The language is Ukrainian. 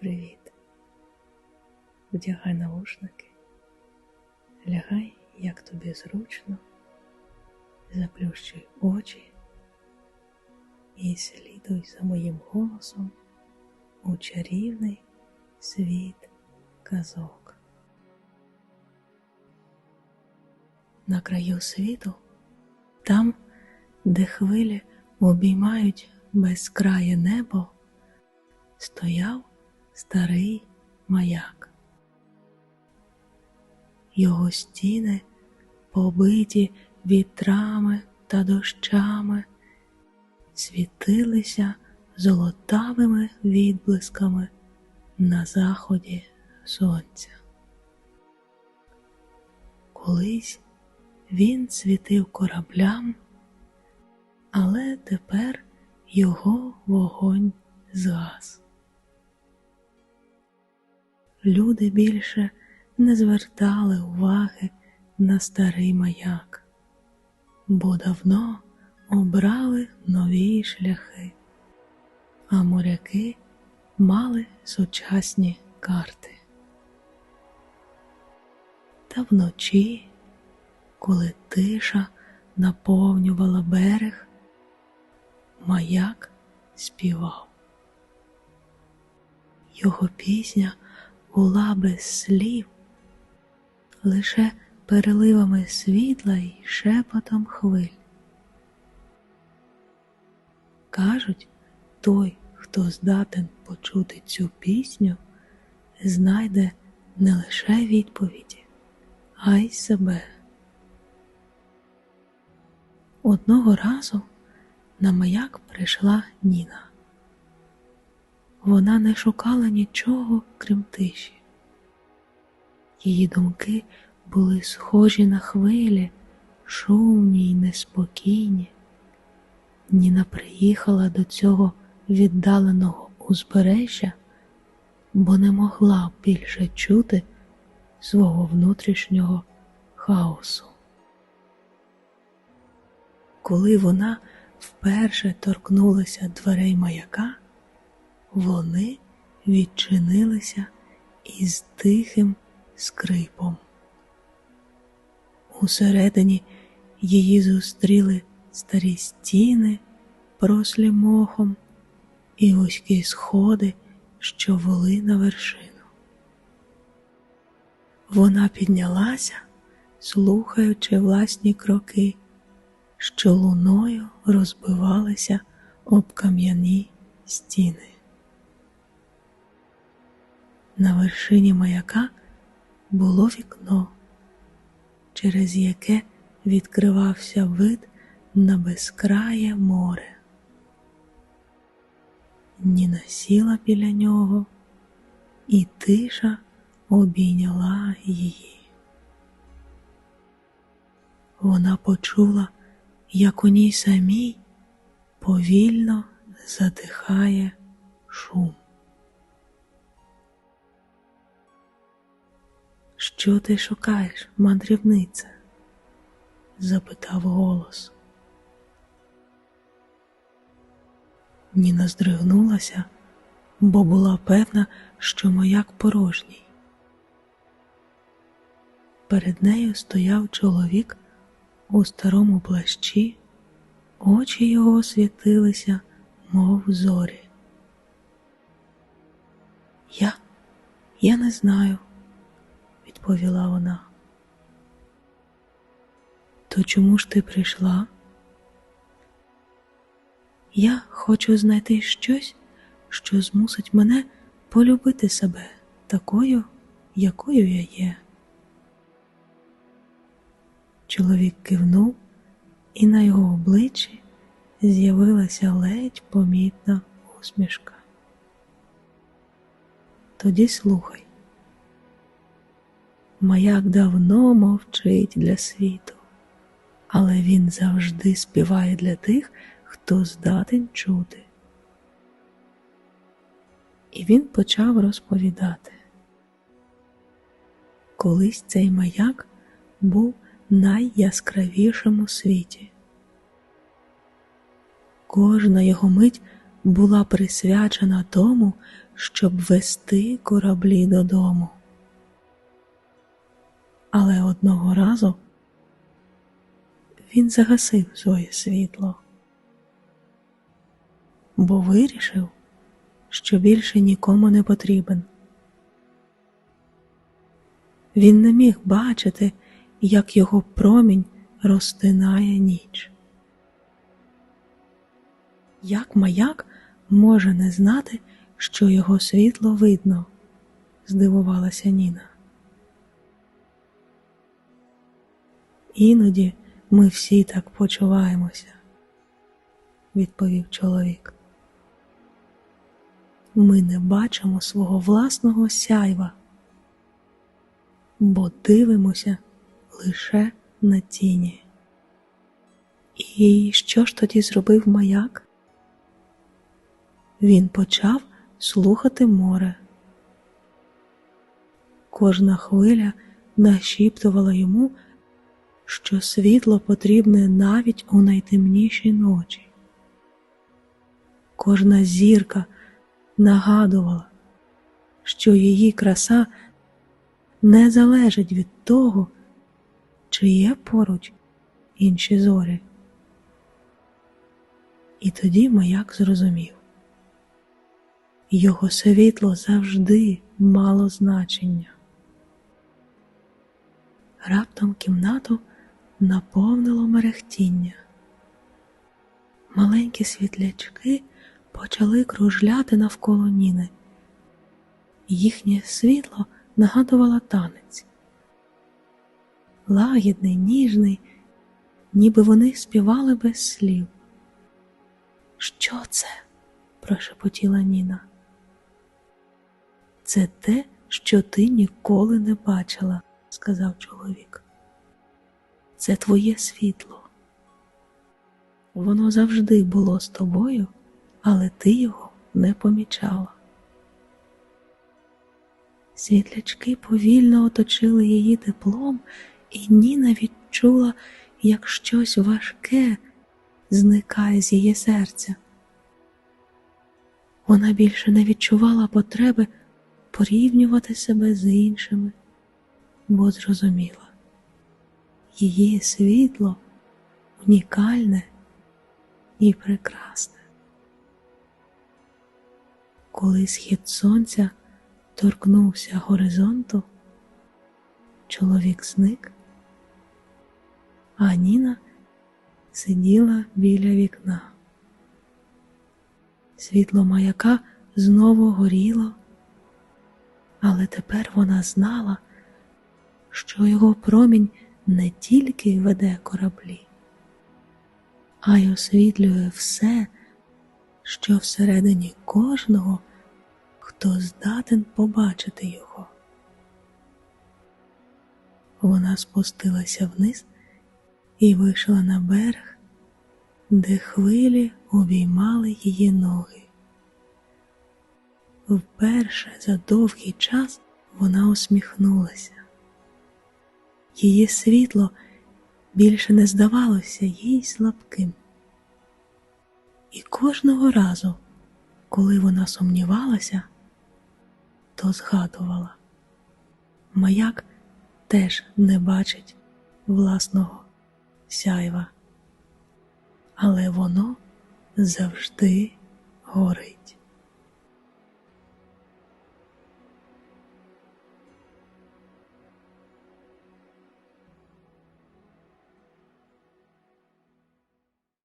Привіт. Вдягай наушники, лягай, як тобі зручно, заплющуй очі і слідуй за моїм голосом у чарівний світ казок. На краю світу, там, де хвилі обіймають безкрає небо, стояв старий маяк. Його стіни, побиті вітрами та дощами, світилися золотавими відблисками на заході сонця. Колись він світив кораблям, але тепер його вогонь згас. Люди більше не звертали уваги на старий маяк, бо давно обрали нові шляхи, а моряки мали сучасні карти. Та вночі, коли тиша наповнювала берег, маяк співав. Його пісня була без слів, лише переливами світла й шепотом хвиль. Кажуть, той, хто здатен почути цю пісню, знайде не лише відповіді, а й себе. Одного разу на маяк прийшла Ніна. Вона не шукала нічого, крім тиші. Її думки були схожі на хвилі, шумні й неспокійні. Ніна приїхала до цього віддаленого узбережжя, бо не могла більше чути свого внутрішнього хаосу. Коли вона вперше торкнулася дверей маяка, вони відчинилися із тихим скрипом. Усередині її зустріли старі стіни, прослі мохом, і вузькі сходи, що вели на вершину. Вона піднялася, слухаючи власні кроки, що луною розбивалися об кам'яні стіни. На вершині маяка було вікно, через яке відкривався вид на безкрає море. Ніна сіла біля нього, і тиша обійняла її. Вона почула, як у ній самій повільно задихає шум. Що ти шукаєш, мандрівниця? запитав голос. Ніна здригнулася, бо була певна, що маяк порожній. Перед нею стояв чоловік у старому плащі, очі його світилися, мов зорі. Я, я не знаю, відповіла вона. То чому ж ти прийшла? Я хочу знайти щось, що змусить мене полюбити себе такою, якою я є. Чоловік кивнув, і на його обличчі з'явилася ледь помітна усмішка. Тоді слухай. Маяк давно мовчить для світу, але він завжди співає для тих, хто здатен чути. І він почав розповідати. Колись цей маяк був найяскравішим у світі. Кожна його мить була присвячена тому, щоб вести кораблі додому. Але одного разу він загасив своє світло, бо вирішив, що більше нікому не потрібен. Він не міг бачити, як його промінь розтинає ніч. Як маяк може не знати, що його світло видно? здивувалася Ніна. Іноді ми всі так почуваємося, відповів чоловік. Ми не бачимо свого власного сяйва, бо дивимося лише на тіні. І що ж тоді зробив маяк? Він почав слухати море. Кожна хвиля нашіптувала йому, що світло потрібне навіть у найтемніші ночі. Кожна зірка нагадувала, що її краса не залежить від того, чи є поруч інші зорі. І тоді маяк зрозумів його світло завжди мало значення. Раптом кімнату наповнило мерехтіння. Маленькі світлячки почали кружляти навколо Ніни. Їхнє світло нагадувало танець. Лагідний, ніжний, ніби вони співали без слів. Що це? прошепотіла Ніна. Це те, що ти ніколи не бачила, сказав чоловік. Це твоє світло. Воно завжди було з тобою, але ти його не помічала. Світлячки повільно оточили її теплом, і Ніна відчула, як щось важке зникає з її серця. Вона більше не відчувала потреби порівнювати себе з іншими, бо зрозуміла, її світло унікальне і прекрасне. Коли схід сонця торкнувся горизонту, чоловік зник, а Ніна сиділа біля вікна. Світло маяка знову горіло, але тепер вона знала, що його промінь не тільки веде кораблі, а й освітлює все, що всередині кожного, хто здатен побачити його. Вона спустилася вниз і вийшла на берег, де хвилі обіймали її ноги. Вперше за довгий час вона усміхнулася. Її світло більше не здавалося їй слабким. І кожного разу, коли вона сумнівалася, то згадувала маяк теж не бачить власного сяйва, але воно завжди горить.